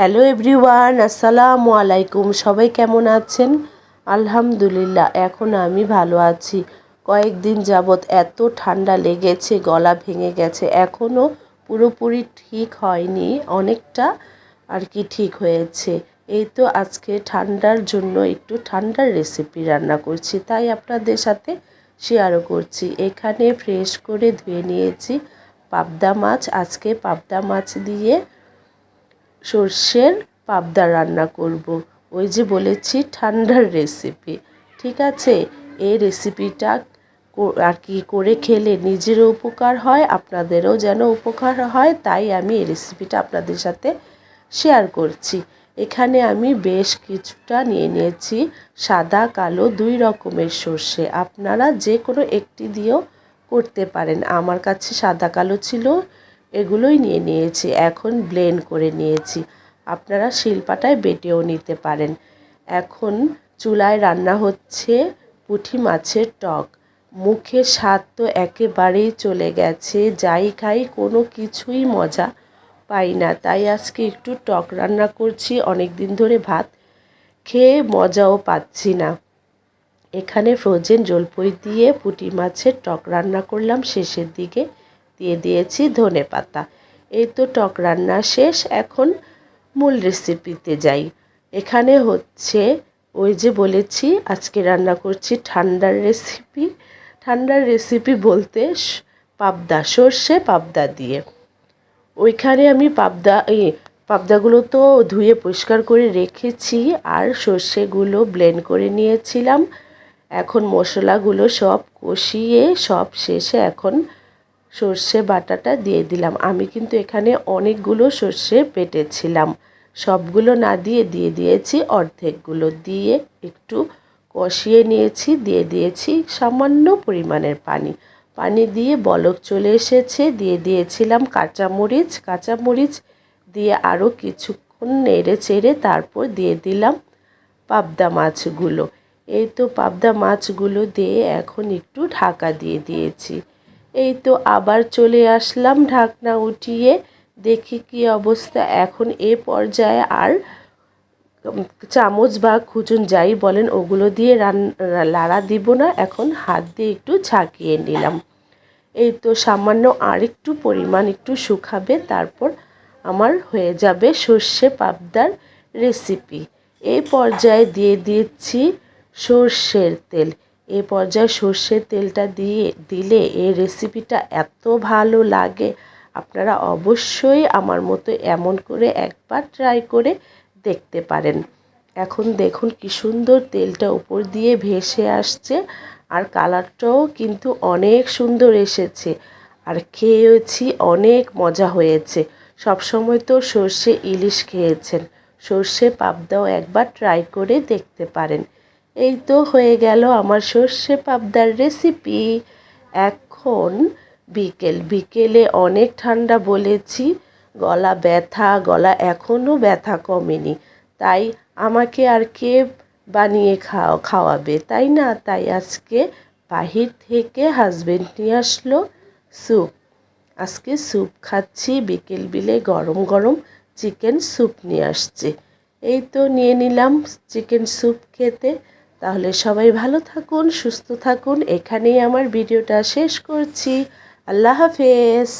Hello everyone, আসসালামু আলাইকুম। সবাই কেমন আছেন? আলহামদুলিল্লাহ, এখন আমি ভালো আছি। কয়েকদিন যাবৎ এত ঠান্ডা লেগেছে, গলা ভেঙে গেছে। এখনও পুরোপুরি ঠিক হয়নি, অনেকটা আর কি ঠিক হয়েছে। এই তো আজকে ঠান্ডার জন্য একটু ঠান্ডার রেসিপি রান্না করছি, তাই আপনাদের সাথে শেয়ারও করছি। এখানে ফ্রেশ করে ধুয়ে নিয়েছি পাবদা মাছ। আজকে পাবদা মাছ দিয়ে সর্ষের পাবদা রান্না করব। ওই যে বলেছি, ঠান্ডার রেসিপি ঠিক আছে? এই রেসিপিটা আর কি করে খেলে নিজেরও উপকার হয়, আপনাদেরও যেন উপকার হয়, তাই আমি এই রেসিপিটা আপনাদের সাথে শেয়ার করছি। এখানে আমি বেশ কিছুটা নিয়ে নিয়েছি সাদা, কালো, দুই রকমের সর্ষে। আপনারা যে কোনো একটি দিয়েও করতে পারেন। আমার কাছে সাদা, কালো ছিল এগুলোই নিয়ে নিয়েছি, এখন ব্লেন্ড করে নিয়েছি। আপনারা শিলপাটায় বেটেও নিতে পারেন। এখন চুলায় রান্না হচ্ছে পুঁটি মাছের টক। মুখে স্বাদ তো একেবারেই চলে গেছে, যাই খাই কোনো কিছুই মজা পাই না। তাই আজকে একটু টক রান্না করছি অনেক দিন ধরে ভাত খেয়ে মজাও পাচ্ছি না। এখানে ফ্রোজেন জলপই দিয়ে পুঁটি মাছের টক রান্না করলাম শেষের দিকে। দিয়ে দিয়েছি ধনে পাতা। এই তো টক রান্না শেষ, এখন মূল রেসিপিতে যাই। এখানে হচ্ছে ওই যে বলেছি, আজকে রান্না করছি ঠান্ডার রেসিপি ঠান্ডার রেসিপি বলতে পাবদা, সর্ষে, পাবদা দিয়ে। ওইখানে আমি পাবদা, এই পাবদাগুলো তো ধুয়ে পরিষ্কার করে রেখেছি, আর সর্ষেগুলো ব্লেন্ড করে নিয়েছিলাম। এখন মশলাগুলো সব কষিয়ে সব শেষে এখন সর্ষে বাটাটা দিয়ে দিলাম। আমি কিন্তু এখানে অনেকগুলো সর্ষে পেটেছিলাম। সবগুলো না দিয়ে দিয়ে দিয়েছি অর্ধেকগুলো। দিয়ে একটু কষিয়ে নিয়েছি, দিয়ে দিয়েছি সামান্য পরিমাণের পানি। পানি দিয়ে বলক চলে এসেছে। দিয়ে দিয়েছিলাম কাঁচামরিচ। কাঁচামরিচ দিয়ে আরও কিছুক্ষণ নেড়ে চেড়ে তারপর দিয়ে দিলাম পাবদা মাছগুলো। এই তো পাবদা মাছগুলো দিয়ে এখন একটু ঢাকা দিয়ে দিয়েছি। এই তো আবার চলে আসলাম ঢাকনা উঠিয়ে, দেখি কি অবস্থা। এখন এ পর্যায়ে আর চামচ বা খুচুন যাই বলেন, ওগুলো দিয়ে রান, লাড়া দিব না। এখন হাত দিয়ে একটু ঝাঁকিয়ে নিলাম। এই তো সামান্য আর একটু পরিমাণ একটু শুকাবে, তারপর আমার হয়ে যাবে সর্ষে পাবদার রেসিপি এই পর্যায়ে দিয়ে দিচ্ছি সর্ষের তেল। এ পর্যায়ে সর্ষের তেলটা দিয়ে দিলে এই রেসিপিটা এত ভালো লাগে। আপনারা অবশ্যই আমার মতো এমন করে একবার ট্রাই করে দেখতে পারেন। এখন দেখুন কি সুন্দর তেলটা উপর দিয়ে ভেসে আসছে আর কালারটাও কিন্তু অনেক সুন্দর এসেছে। আর খেয়েছি অনেক মজা হয়েছে। সবসময় তো সর্ষে ইলিশ খেয়েছেন। সর্ষে পাবদাও একবার ট্রাই করে দেখতে পারেন। এই তো হয়ে গেল আমার সর্ষে পাবদার রেসিপি এখন বিকেল, বিকেলে অনেক ঠান্ডা বলেছি, গলা ব্যথা, গলা এখনও ব্যথা কমেনি। তাই আমাকে আর কে বানিয়ে খাওয়া খাওয়াবে, তাই না? তাই আজকে বাহির থেকে হাজবেন্ড নিয়ে আসলো স্যুপ আজকে স্যুপ খাচ্ছি, বিকেল বিলে গরম গরম চিকেন স্যুপ নিয়ে আসছে। এই তো নিয়ে নিলাম চিকেন স্যুপ খেতে। তাহলে সবাই ভালো থাকুন সুস্থ থাকুন। এখানেই আমার ভিডিওটা শেষ করছি। আল্লাহ হাফেজ।